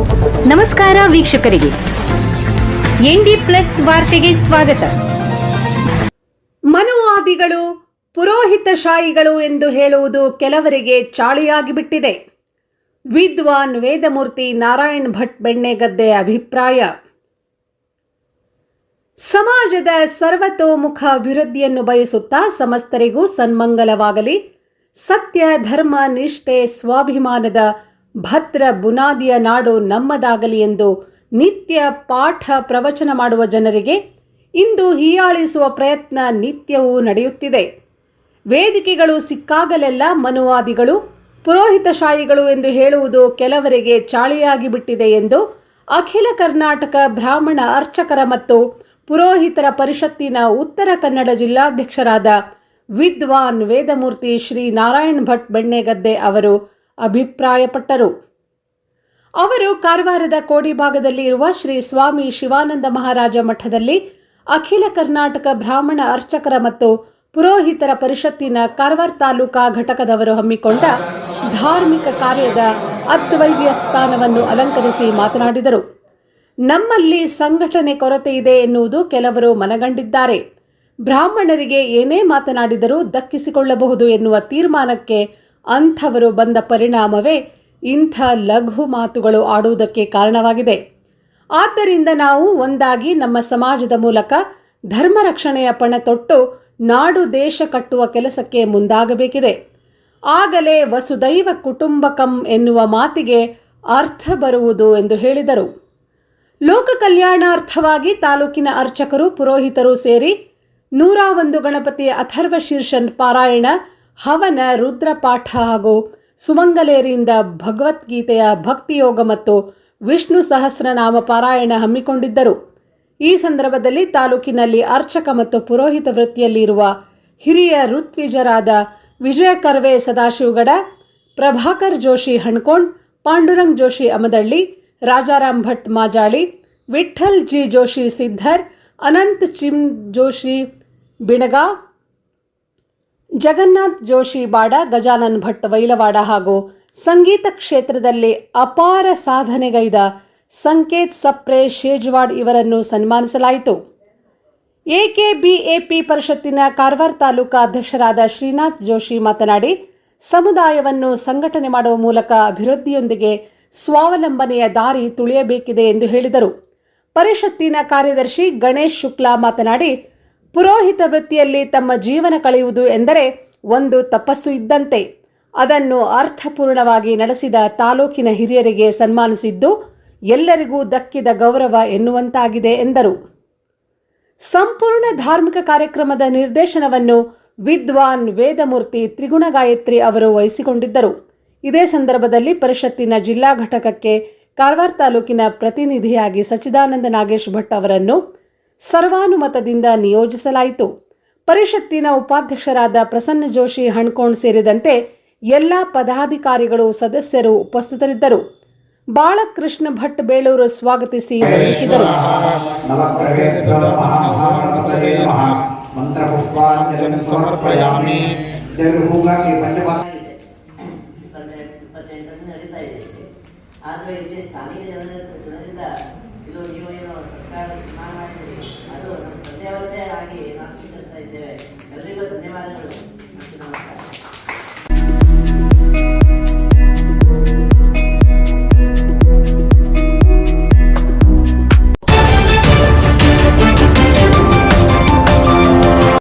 ನಮಸ್ಕಾರ ವೀಕ್ಷಕರಿಗೆ. ND plus ವಾರ್ತೆಗೆ ಸ್ವಾಗತ. ಮನುವಾದಿಗಳು, ಪುರೋಹಿತಶಾಹಿಗಳು ಎಂದು ಹೇಳುವುದು ಕೆಲವರಿಗೆ ಚಾಳಿಯಾಗಿ ಬಿಟ್ಟಿದೆ ವಿದ್ವಾನ್ ವೇದಮೂರ್ತಿ ನಾರಾಯಣ್ ಭಟ್ ಬೆಣ್ಣೆಗದ್ದೆ ಅಭಿಪ್ರಾಯ. ಸಮಾಜದ ಸರ್ವತೋಮುಖ ಅಭಿವೃದ್ಧಿಯನ್ನು ಬಯಸುತ್ತಾ ಸಮಸ್ತರಿಗೂ ಸನ್ಮಂಗಲವಾಗಲಿ, ಸತ್ಯ, ಧರ್ಮ, ನಿಷ್ಠೆ, ಸ್ವಾಭಿಮಾನದ ಭದ್ರ ಬುನಾದಿಯ ನಾಡು ನಮ್ಮದಾಗಲಿ ಎಂದು ನಿತ್ಯ ಪಾಠ ಪ್ರವಚನ ಮಾಡುವ ಜನರಿಗೆ ಇಂದು ಹೀಯಾಳಿಸುವ ಪ್ರಯತ್ನ ನಿತ್ಯವೂ ನಡೆಯುತ್ತಿದೆ. ವೇದಿಕೆಗಳು ಸಿಕ್ಕಾಗಲೆಲ್ಲ ಮನುವಾದಿಗಳು, ಪುರೋಹಿತಶಾಹಿಗಳು ಎಂದು ಹೇಳುವುದು ಕೆಲವರಿಗೆ ಚಾಳಿಯಾಗಿ ಬಿಟ್ಟಿದೆ ಎಂದು ಅಖಿಲ ಕರ್ನಾಟಕ ಬ್ರಾಹ್ಮಣ ಅರ್ಚಕರ ಮತ್ತು ಪುರೋಹಿತರ ಪರಿಷತ್ತಿನ ಉತ್ತರ ಕನ್ನಡ ಜಿಲ್ಲಾಧ್ಯಕ್ಷರಾದ ವಿದ್ವಾನ್ ವೇದಮೂರ್ತಿ ಶ್ರೀ ನಾರಾಯಣ್ ಭಟ್ ಬೆಣ್ಣೆಗದ್ದೆ ಅವರು ಅಭಿಪ್ರಾಯಪಟ್ಟರು. ಅವರು ಕಾರವಾರದ ಕೋಡಿ ಭಾಗದಲ್ಲಿ ಇರುವ ಶ್ರೀ ಸ್ವಾಮಿ ಶಿವಾನಂದ ಮಹಾರಾಜ ಮಠದಲ್ಲಿ ಅಖಿಲ ಕರ್ನಾಟಕ ಬ್ರಾಹ್ಮಣ ಅರ್ಚಕರ ಮತ್ತು ಪುರೋಹಿತರ ಪರಿಷತ್ತಿನ ಕಾರವಾರ ತಾಲೂಕಾ ಘಟಕದವರು ಹಮ್ಮಿಕೊಂಡ ಧಾರ್ಮಿಕ ಕಾರ್ಯದ ಅದ್ವೈವ್ಯ ಸ್ಥಾನವನ್ನು ಅಲಂಕರಿಸಿ ಮಾತನಾಡಿದರು. ನಮ್ಮಲ್ಲಿ ಸಂಘಟನೆ ಕೊರತೆ ಇದೆ ಎನ್ನುವುದು ಕೆಲವರು ಮನಗಂಡಿದ್ದಾರೆ. ಬ್ರಾಹ್ಮಣರಿಗೆ ಏನೇ ಮಾತನಾಡಿದರೂ ದಕ್ಕಿಸಿಕೊಳ್ಳಬಹುದು ಎನ್ನುವ ತೀರ್ಮಾನಕ್ಕೆ ಅಂಥವರು ಬಂದ ಪರಿಣಾಮವೇ ಇಂಥ ಲಘು ಮಾತುಗಳು ಆಡುವುದಕ್ಕೆ ಕಾರಣವಾಗಿದೆ. ಆದ್ದರಿಂದ ನಾವು ಒಂದಾಗಿ ನಮ್ಮ ಸಮಾಜದ ಮೂಲಕ ಧರ್ಮ ರಕ್ಷಣೆಯ ಪಣ ತೊಟ್ಟು ನಾಡು ದೇಶ ಕಟ್ಟುವ ಕೆಲಸಕ್ಕೆ ಮುಂದಾಗಬೇಕಿದೆ. ಆಗಲೇ ವಸುದೈವ ಕುಟುಂಬಕಂ ಎನ್ನುವ ಮಾತಿಗೆ ಅರ್ಥ ಬರುವುದು ಎಂದು ಹೇಳಿದರು. ಲೋಕ ಕಲ್ಯಾಣಾರ್ಥವಾಗಿ ತಾಲೂಕಿನ ಅರ್ಚಕರು ಪುರೋಹಿತರು ಸೇರಿ ನೂರ ಒಂದು ಗಣಪತಿಯ ಅಥರ್ವ ಶೀರ್ಷನ್ ಪಾರಾಯಣ ಹವನ ರುದ್ರಪಾಠ ಹಾಗೂ ಸುಮಂಗಲೇರಿಯಿಂದ ಭಗವದ್ಗೀತೆಯ ಭಕ್ತಿಯೋಗ ಮತ್ತು ವಿಷ್ಣು ಸಹಸ್ರನಾಮ ಪಾರಾಯಣ ಹಮ್ಮಿಕೊಂಡಿದ್ದರು. ಈ ಸಂದರ್ಭದಲ್ಲಿ ತಾಲೂಕಿನಲ್ಲಿ ಅರ್ಚಕ ಮತ್ತು ಪುರೋಹಿತ ವೃತ್ತಿಯಲ್ಲಿರುವ ಹಿರಿಯ ಋತ್ವಿಜರಾದ ವಿಜಯ ಕರ್ವೆ ಸದಾಶಿವಗಡ, ಪ್ರಭಾಕರ್ ಜೋಶಿ ಹಣ್ಕೋಣ್, ಪಾಂಡುರಂಗ್ ಜೋಶಿ ಅಮದಳ್ಳಿ ರಾಜಾರಾಮ್ ಭಟ್ ಮಾಜಾಳಿ, ವಿಠ್ಠಲ್ ಜಿ ಜೋಶಿ ಸಿದ್ಧರ್, ಅನಂತ್ ಚಿಮ್ ಜೋಶಿ ಬಿಣಗಾ ಜಗನ್ನಾಥ್ ಜೋಶಿ ಬಾಡ, ಗಜಾನನ್ ಭಟ್ ವೈಲವಾಡ ಹಾಗೂ ಸಂಗೀತ ಕ್ಷೇತ್ರದಲ್ಲಿ ಅಪಾರ ಸಾಧನೆಗೈದ ಸಂಕೇತ್ ಸಪ್ರೆ ಶೇಜ್ವಾಡ್ ಇವರನ್ನು ಸನ್ಮಾನಿಸಲಾಯಿತು. ಎಕೆಬಿಎಪಿ ಪರಿಷತ್ತಿನ ಕಾರವಾರ ತಾಲೂಕಾ ಅಧ್ಯಕ್ಷರಾದ ಶ್ರೀನಾಥ್ ಜೋಶಿ ಮಾತನಾಡಿ, ಸಮುದಾಯವನ್ನು ಸಂಘಟನೆ ಮಾಡುವ ಮೂಲಕ ಅಭಿವೃದ್ಧಿಯೊಂದಿಗೆ ಸ್ವಾವಲಂಬನೆಯ ದಾರಿ ತುಳಿಯಬೇಕಿದೆ ಎಂದು ಹೇಳಿದರು. ಪರಿಷತ್ತಿನ ಕಾರ್ಯದರ್ಶಿ ಗಣೇಶ್ ಶುಕ್ಲಾ ಮಾತನಾಡಿ ಪುರೋಹಿತ ವೃತ್ತಿಯಲ್ಲಿ ತಮ್ಮ ಜೀವನ ಕಳೆಯುವುದು ಎಂದರೆ ಒಂದು ತಪಸ್ಸು ಇದ್ದಂತೆ. ಅದನ್ನು ಅರ್ಥಪೂರ್ಣವಾಗಿ ನಡೆಸಿದ ತಾಲೂಕಿನ ಹಿರಿಯರಿಗೆ ಸನ್ಮಾನಿಸಿದ್ದು ಎಲ್ಲರಿಗೂ ದಕ್ಕಿದ ಗೌರವ ಎನ್ನುವಂತಾಗಿದೆ ಎಂದರು. ಸಂಪೂರ್ಣ ಧಾರ್ಮಿಕ ಕಾರ್ಯಕ್ರಮದ ನಿರ್ದೇಶನವನ್ನು ವಿದ್ವಾನ್ ವೇದಮೂರ್ತಿ ತ್ರಿಗುಣ ಗಾಯತ್ರಿ ಅವರು ವಹಿಸಿಕೊಂಡಿದ್ದರು. ಇದೇ ಸಂದರ್ಭದಲ್ಲಿ ಪರಿಷತ್ತಿನ ಜಿಲ್ಲಾ ಘಟಕಕ್ಕೆ ಕಾರವಾರ ತಾಲೂಕಿನ ಪ್ರತಿನಿಧಿಯಾಗಿ ಸಚ್ಚಿದಾನಂದ ನಾಗೇಶ್ ಭಟ್ ಅವರನ್ನು ಸರ್ವಾನುಮತದಿಂದ ನಿಯೋಜಿಸಲಾಯಿತು. ಪರಿಷತ್ತಿನ ಉಪಾಧ್ಯಕ್ಷರಾದ ಪ್ರಸನ್ನ ಜೋಶಿ ಹಣ್ಕೋಣ್ ಸೇರಿದಂತೆ ಎಲ್ಲ ಪದಾಧಿಕಾರಿಗಳು ಸದಸ್ಯರು ಉಪಸ್ಥಿತರಿದ್ದರು. ಬಾಳಕೃಷ್ಣ ಭಟ್ ಬೇಳೂರು ಸ್ವಾಗತಿಸಿ ವಂದಿಸಿದರು ಆದರೆ ಇಲ್ಲಿ ಸ್ಥಾನಿಕ ಜನರಿಂದ ಇದು ನೀವು ಏನು ಸರ್ಕಾರ ಮಾಡಿದ್ದೀರಿ ಅದು ನಮ್ಮ ತಂದೆಯವರದೇ ಆಗಿ ನಾವು ಸ್ವೀಕರಿಸ್ತಾ